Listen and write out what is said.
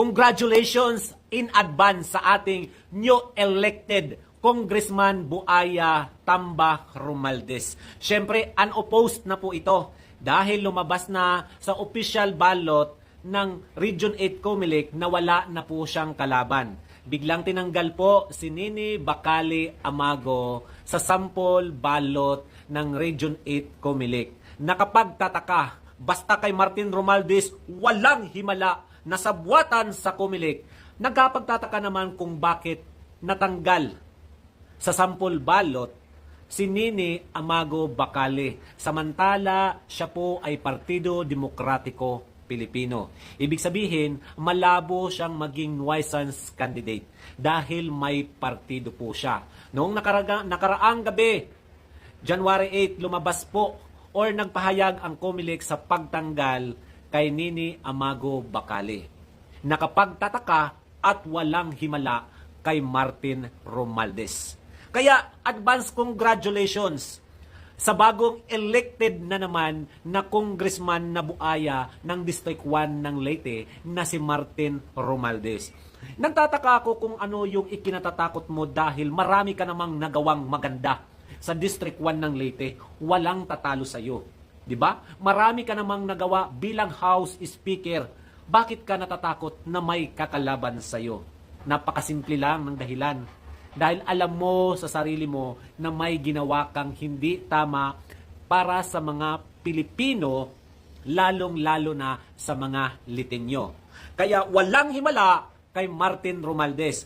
Congratulations in advance sa ating new elected Congressman Buaya Tamba Romaldes. Siyempre, unopposed na po ito dahil lumabas na sa official ballot ng Region 8 Comelec na wala na po siyang kalaban. Biglang tinanggal po si Nini Bakali Amago sa sample ballot ng Region 8 Comelec. Nakapagtataka, basta kay Martin Romaldes walang himala na sabwatan sa Comelec. Nagkapagtataka naman kung bakit natanggal sa sample ballot si Nini Amago Bacale. Samantala, siya po ay Partido Demokratiko Pilipino. Ibig sabihin, malabo siyang maging nuisance candidate dahil may partido po siya. Noong nakaraga, nakaraang gabi, January 8, lumabas po or nagpahayag ang Comelec sa pagtanggal kay Nini Amago Bacale. Nakapagtataka at walang himala kay Martin Romaldes. Kaya advance congratulations sa bagong elected na naman na congressman na buaya ng District 1 ng Leyte na si Martin Romaldes. Nagtataka ako kung ano yung ikinatatakot mo dahil marami ka namang nagawang maganda sa District 1 ng Leyte. Walang tatalo sa iyo. 'Di ba? Marami ka namang nagawa bilang House Speaker. Bakit ka natatakot na may kakalaban sa iyo? Napakasimple lang ng dahilan dahil alam mo sa sarili mo na may ginawa kang hindi tama para sa mga Pilipino, lalong-lalo na sa mga Litenyo. Kaya walang himala kay Martin Romaldes.